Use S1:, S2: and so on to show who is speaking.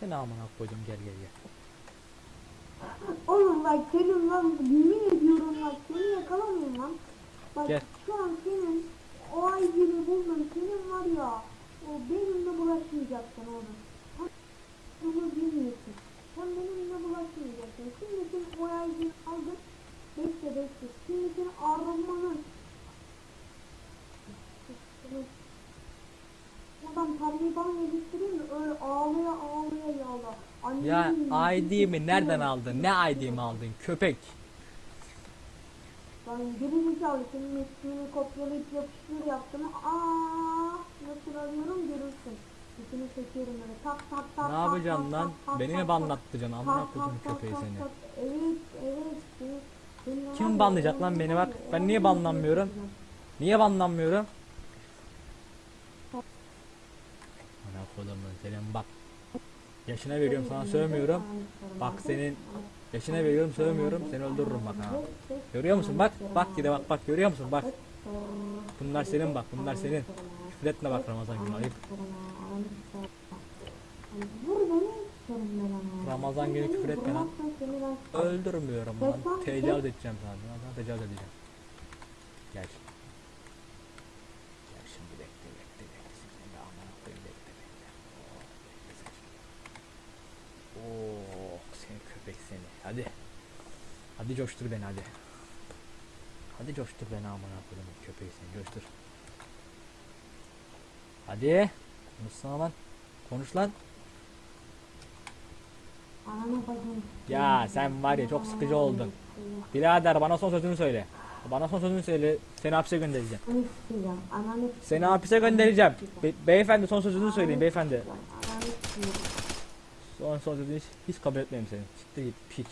S1: Seni amına koydum gel gel gel.
S2: Oğlum bak senin lan yemin ediyorum bak seni yakalamayayım lan. Bak
S1: Gel.
S2: şu an senin o ay gibi buldum senin var ya o benimle bulaşmayacaksın oğlum. Sen bunu bilmiyorsun. Sen benimle bulaşmayacaksın. Şimdi sen o ay gibi aldın. Bekle bekle. Şimdi sen arınmanın. Buradan parayı bana yediştireyim mi? Öyle ağlaya ağlaya
S1: Ya ID'mi nereden aldın? Ne ID'mi aldın köpek?
S2: Ben geri zekalı senin ismini kopyalayıp yapıştır yaptım. Aa, nasıl arıyorum görürsün. İçini çekiyorum böyle tak tak tak.
S1: Ne yapacaksın lan? Beni mi banlattıracaksın? Amına koydum köpeği seni.
S2: Evet evet.
S1: Kim
S2: ya,
S1: banlayacak lan beni bak? Ben niye banlanmıyorum? Niye banlanmıyorum? Amına koydum senin bak. Yaşına veriyorum sana sövmüyorum. Bak senin yaşına veriyorum sövmüyorum. Seni öldürürüm bak ha. Görüyor musun? Bak bak gide bak bak görüyor musun? Bak. Bunlar senin bak bunlar senin. Küfür etme bak Ramazan günü ayıp. Ramazan günü küfür etme lan. Öldürmüyorum lan. Tecavüz edeceğim sana. Tecavüz edeceğim. Gel şimdi bekle bekle bekle. Seni de amına koyayım bekle bekle. Oh, bekle sen. Oh seni köpek seni. Hadi. Hadi coştur beni hadi. Hadi coştur beni amına koyayım köpeği seni coştur. Hadi. Konuşsana lan. Konuş lan. Ya sen var ya çok sıkıcı oldun. Birader bana son sözünü söyle. Bana son sözünü söyle. Seni hapse göndereceğim. Seni hapise göndereceğim. Be- beyefendi son sözünü söyleyin beyefendi. Son son sözünü hiç, hiç kabul etmeyeyim seni. Ciddi git piç.